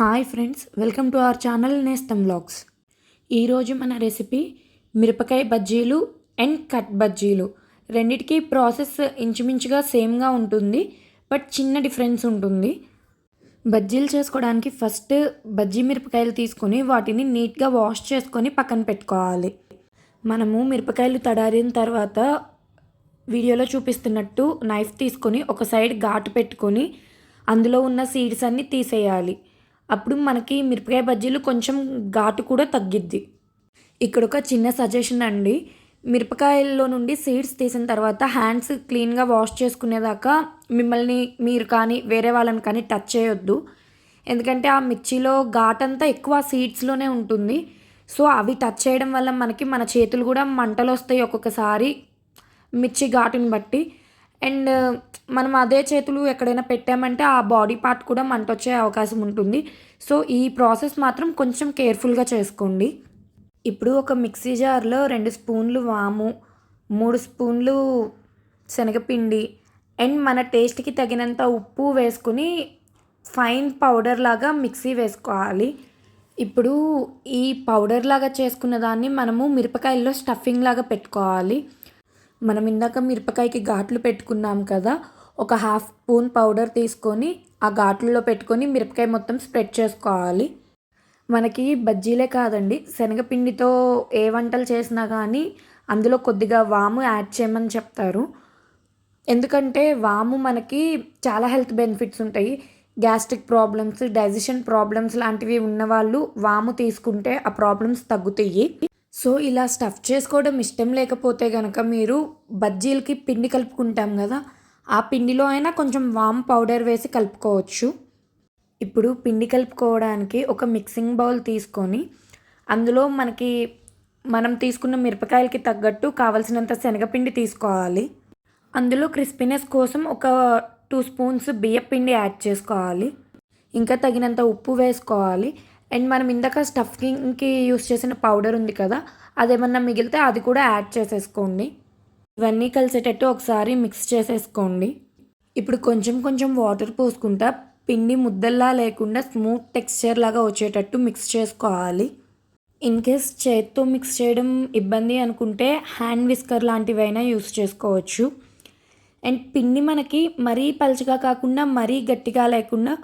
Hi friends welcome to our channel Nestham vlogs. ఈరోజు మన recipe మిరపకాయ బజ్జీలు అండ్ కట్ బజ్జీలు. రెండిటికి ప్రాసెస్ ఇంచుమించుగా సేమ్గా ఉంటుంది బట్ చిన్న డిఫరెన్స్ ఉంటుంది. బజ్జీలు చేసుకోవడానికి ఫస్ట్ బజ్జీ మిరపకాయలు తీసుకొని వాటిని నీట్గా వాష్ చేసుకొని పక్కన పెట్టుకోవాలి. మనము మిరపకాయలు తడారిన తర్వాత వీడియోలో చూపిస్తున్నట్టు నైఫ్ తీసుకొని ఒక సైడ్ ఘాటు పెట్టుకొని అందులో ఉన్న సీడ్స్ అన్నీ తీసేయాలి. అప్పుడు మనకి మిరపకాయ బజ్జీలు కొంచెం ఘాటు కూడా తగ్గిద్ది. ఇక్కడ ఒక చిన్న సజెషన్ అండి. మిరపకాయల్లో నుండి సీడ్స్ తీసిన తర్వాత హ్యాండ్స్ క్లీన్గా వాష్ చేసుకునేదాకా మిమ్మల్ని మీరు కానీ వేరే వాళ్ళని కానీ టచ్ చేయొద్దు. ఎందుకంటే ఆ మిర్చిలో ఘాటంతా ఎక్కువ సీడ్స్లోనే ఉంటుంది. సో అవి టచ్ చేయడం వల్ల మనకి మన చేతులు కూడా మంటలు వస్తాయి ఒక్కొక్కసారి మిర్చి ఘాటుని బట్టి. అండ్ మనం అదే చేతులు ఎక్కడైనా పెట్టామంటే ఆ బాడీ పార్ట్ కూడా మంట వచ్చే అవకాశం ఉంటుంది. సో ఈ ప్రాసెస్ మాత్రం కొంచెం కేర్ఫుల్గా చేసుకోండి. ఇప్పుడు ఒక మిక్సీ జార్లో రెండు స్పూన్లు వాము మూడు స్పూన్లు శనగపిండి అండ్ మన టేస్ట్కి తగినంత ఉప్పు వేసుకుని ఫైన్ పౌడర్ లాగా మిక్సీ వేసుకోవాలి. ఇప్పుడు ఈ పౌడర్ లాగా చేసుకున్న దాన్ని మనము మిరపకాయల్లో స్టఫింగ్ లాగా పెట్టుకోవాలి. మనం ఇందాక మిరపకాయకి ఘాట్లు పెట్టుకున్నాం కదా ఒక హాఫ్ స్పూన్ పౌడర్ తీసుకొని ఆ ఘాట్లలో పెట్టుకొని మిరపకాయ మొత్తం స్ప్రెడ్ చేసుకోవాలి. మనకి బజ్జీలే కాదండి శనగపిండితో ఏ వంటలు చేసినా కానీ అందులో కొద్దిగా వాము యాడ్ చేయమని చెప్తారు. ఎందుకంటే వాము మనకి చాలా హెల్త్ బెనిఫిట్స్ ఉంటాయి. గ్యాస్ట్రిక్ ప్రాబ్లమ్స్ డైజెషన్ ప్రాబ్లమ్స్ లాంటివి ఉన్నవాళ్ళు వాము తీసుకుంటే ఆ ప్రాబ్లమ్స్ తగ్గుతాయి. సో ఇలా స్టఫ్ చేసుకోవడం ఇష్టం లేకపోతే కనుక మీరు బజ్జీలకి పిండి కలుపుకుంటాం కదా ఆ పిండిలో అయినా కొంచెం వామ్ పౌడర్ వేసి కలుపుకోవచ్చు. ఇప్పుడు పిండి కలుపుకోవడానికి ఒక మిక్సింగ్ బౌల్ తీసుకొని అందులో మనకి మనం తీసుకున్న మిరపకాయలకి తగ్గట్టు కావలసినంత శనగపిండి తీసుకోవాలి. అందులో క్రిస్పీనెస్ కోసం ఒక టూ స్పూన్స్ బియ్యపిండి యాడ్ చేసుకోవాలి. ఇంకా తగినంత ఉప్పు వేసుకోవాలి. అండ్ మనం ఇందాక స్టఫింగ్కి యూస్ చేసిన పౌడర్ ఉంది కదా అదేమన్నా మిగిలితే అది కూడా యాడ్ చేసేసుకోండి. ఇవన్నీ కలిసేటట్టు ఒకసారి మిక్స్ చేసేసుకోండి. ఇప్పుడు కొంచెం కొంచెం వాటర్ పోసుకుంటా పిండి ముద్దల్లా లేకుండా స్మూత్ టెక్స్చర్ లాగా వచ్చేటట్టు మిక్స్ చేసుకోవాలి. ఇన్ కేస్ చేత్తో మిక్స్ చేయడం ఇబ్బంది అనుకుంటే హ్యాండ్ విస్కర్ లాంటివైనా యూస్ చేసుకోవచ్చు. అండ్ పిండి మనకి మరీ పలచగా కాకుండా మరీ గట్టిగా లేకుండా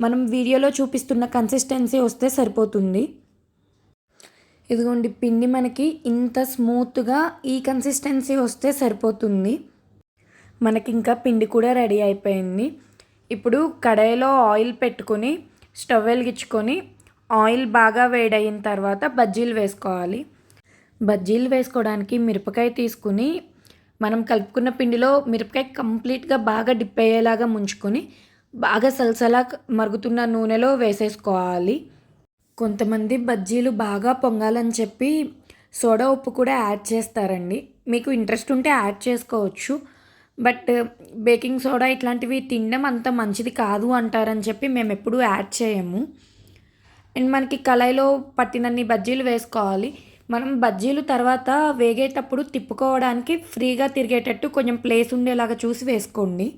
మనం వీడియోలో చూపిస్తున్న కన్సిస్టెన్సీ వస్తే సరిపోతుంది. ఇదిగోండి పిండి మనకి ఇంత స్మూత్గా ఈ కన్సిస్టెన్సీ వస్తే సరిపోతుంది. మనకి ఇంకా పిండి కూడా రెడీ అయిపోయింది. ఇప్పుడు కడాయిలో ఆయిల్ పెట్టుకొని స్టవ్ వెలిగించుకొని ఆయిల్ బాగా వేడయిన తర్వాత బజ్జీలు వేసుకోవాలి. బజ్జీలు వేసుకోవడానికి మిరపకాయ తీసుకుని మనం కలుపుకున్న పిండిలో మిరపకాయ కంప్లీట్గా బాగా డిప్ అయ్యేలాగా ముంచుకొని బాగా సలసలా మరుగుతున్న నూనెలో వేసేసుకోవాలి. కొంతమంది బజ్జీలు బాగా పొంగాలని చెప్పి సోడా ఉప్పు కూడా యాడ్ చేస్తారండి. మీకు ఇంట్రెస్ట్ ఉంటే యాడ్ చేసుకోవచ్చు. బట్ బేకింగ్ సోడా ఇట్లాంటివి తినడం అంత మంచిది కాదు అంటారని చెప్పి మేము ఎప్పుడూ యాడ్ చేయము. అండ్ మనకి కళాయిలో పట్టినన్ని బజ్జీలు వేసుకోవాలి. మనం బజ్జీలు తర్వాత వేగేటప్పుడు తిప్పుకోవడానికి ఫ్రీగా తిరిగేటట్టు కొంచెం ప్లేస్ ఉండేలాగా చూసి వేసుకోండి.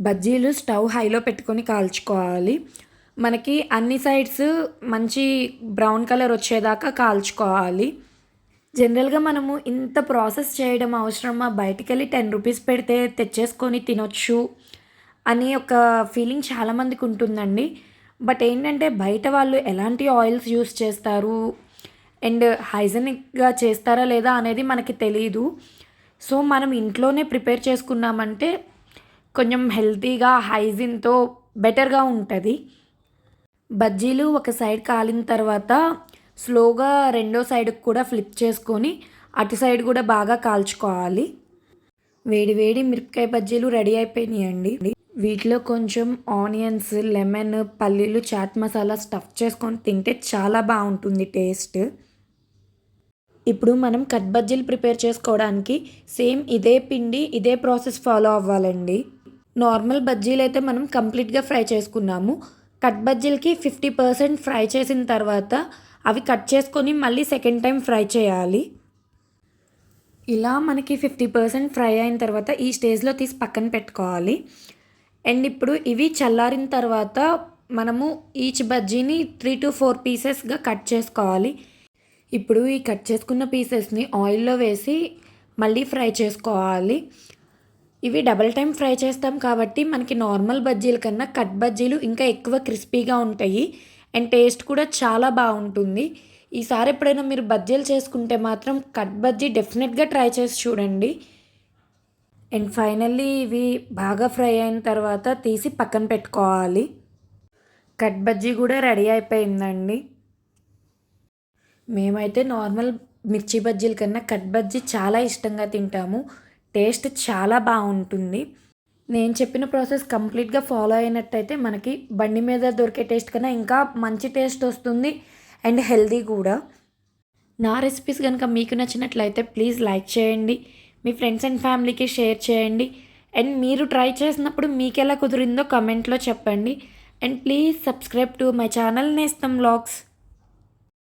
బజ్జీలు స్టవ్ హైలో పెట్టుకొని కాల్చుకోవాలి. మనకి అన్ని సైడ్స్ మంచి బ్రౌన్ కలర్ వచ్చేదాకా కాల్చుకోవాలి. జనరల్గా మనము ఇంత ప్రాసెస్ చేయడం అవసరమా? బయటికి వెళ్ళి టెన్ రూపీస్ పెడితే తెచ్చేసుకొని తినొచ్చు అని ఒక ఫీలింగ్ చాలామందికి ఉంటుందండి. బట్ ఏంటంటే బయట వాళ్ళు ఎలాంటి ఆయిల్స్ యూస్ చేస్తారు? అండ్ హైజెనిక్గా చేస్తారా లేదా అనేది మనకి తెలియదు సో మనం ఇంట్లోనే ప్రిపేర్ చేసుకున్నామంటే కొంచెం హెల్తీగా హైజీన్తో బెటర్గా ఉంటుంది. బజ్జీలు ఒక సైడ్ కాలిన తర్వాత స్లోగా రెండో సైడ్కి కూడా ఫ్లిప్ చేసుకొని అటు సైడ్ కూడా బాగా కాల్చుకోవాలి. వేడి వేడి మిరపకాయ బజ్జీలు రెడీ అయిపోయినాయండి. వీటిలో కొంచెం ఆనియన్స్ లెమన్ పల్లీలు చాట్ మసాలా స్టఫ్ చేసుకొని తింటే చాలా బాగుంటుంది టేస్ట్. ఇప్పుడు మనం కట్ బజ్జీలు ప్రిపేర్ చేసుకోవడానికి సేమ్ ఇదే పిండి ఇదే ప్రాసెస్ ఫాలో అవ్వాలండి. నార్మల్ బజ్జీలు అయితే మనం కంప్లీట్గా ఫ్రై చేసుకున్నాము. కట్ బజ్జీలకి ఫిఫ్టీ పర్సెంట్ ఫ్రై చేసిన తర్వాత అవి కట్ చేసుకొని మళ్ళీ సెకండ్ టైం ఫ్రై చేయాలి. ఇలా మనకి ఫిఫ్టీ పర్సెంట్ ఫ్రై అయిన తర్వాత ఈ స్టేజ్లో తీసి పక్కన పెట్టుకోవాలి. అండ్ ఇప్పుడు ఇవి చల్లారిన తర్వాత మనము ఈచ్ బజ్జీని త్రీ టు ఫోర్ పీసెస్గా కట్ చేసుకోవాలి. ఇప్పుడు ఈ కట్ చేసుకున్న పీసెస్ని ఆయిల్లో వేసి మళ్ళీ ఫ్రై చేసుకోవాలి. ఇవి డబల్ టైం ఫ్రై చేస్తాం కాబట్టి మనకి నార్మల్ బజ్జీల కన్నా కట్ బజ్జీలు ఇంకా ఎక్కువ క్రిస్పీగా ఉంటాయి. అండ్ టేస్ట్ కూడా చాలా బాగుంటుంది. ఈసారి ఎప్పుడైనా మీరు బజ్జీలు చేసుకుంటే మాత్రం కట్ బజ్జీ డెఫినెట్గా ట్రై చేసి చూడండి. అండ్ ఫైనల్లీ ఇవి బాగా ఫ్రై అయిన తర్వాత తీసి పక్కన పెట్టుకోవాలి. కట్ బజ్జీ కూడా రెడీ అయిపోయిందండి. మేమైతే నార్మల్ మిర్చి బజ్జీల కన్నా కట్ బజ్జీ చాలా ఇష్టంగా తింటాము. టేస్ట్ చాలా బాగుంటుంది. నేను చెప్పిన ప్రాసెస్ కంప్లీట్గా ఫాలో అయినట్టయితే మనకి బండి మీద దొరికే టేస్ట్ కన్నా ఇంకా మంచి టేస్ట్ వస్తుంది అండ్ హెల్దీ కూడా. నా రెసిపీస్ కనుక మీకు నచ్చినట్లయితే ప్లీజ్ లైక్ చేయండి. మీ ఫ్రెండ్స్ అండ్ ఫ్యామిలీకి షేర్ చేయండి. అండ్ మీరు ట్రై చేసినప్పుడు మీకు ఎలా కుదిరిందో కమెంట్లో చెప్పండి. And please subscribe to my channel Nestham vlogs.